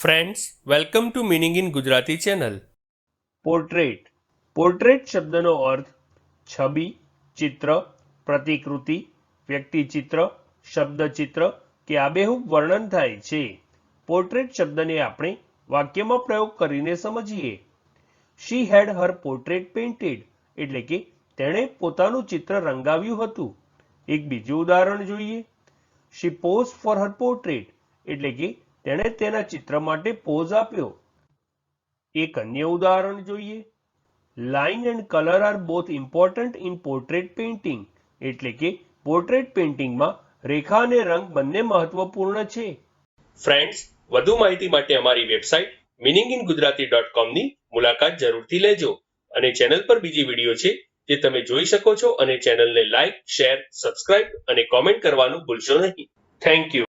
Friends welcome to meaning in Gujarati channel portrait portrait શબ્દનો અર્થ છબી, ચિત્ર, પ્રતિકૃતિ, વ્યક્તિચિત્ર, શબ્દચિત્ર કે આબેહૂબ વર્ણન થાય છે. પોર્ટ્રેટ શબ્દને આપણે વાક્યમાં પ્રયોગ કરીને સમજીએ. શી હેડ હર પોર્ટ્રેટ પેઇન્ટેડ એટલે કે તેણે પોતાનું ચિત્ર રંગાવ્યું હતું. એક બીજું ઉદાહરણ જોઈએ. She pose for her portrait એટલે કે તેણે તેના ચિત્ર માટે પોઝ આપ્યો. એક અન્ય ઉદાહરણ જોઈએ. Line and colour are both important in portrait painting એટલે કે પોર્ટ્રેટ પેઇન્ટિંગમાં રેખા અને રંગ બંને મહત્વપૂર્ણ છે. ફ્રેન્ડ્સ વધુ માહિતી માટે અમારી website meaning in Gujarati dot કોમની મુલાકાત જરૂરથી લેજો અને ચેનલ પર બીજી વીડિયો છે જે તમે જોઈ શકો છો અને ચેનલને લાઇક શેર સબસ્ક્રાઇબ અને કોમેન્ટ કરવાનું ભૂલશો નહીં. Thank you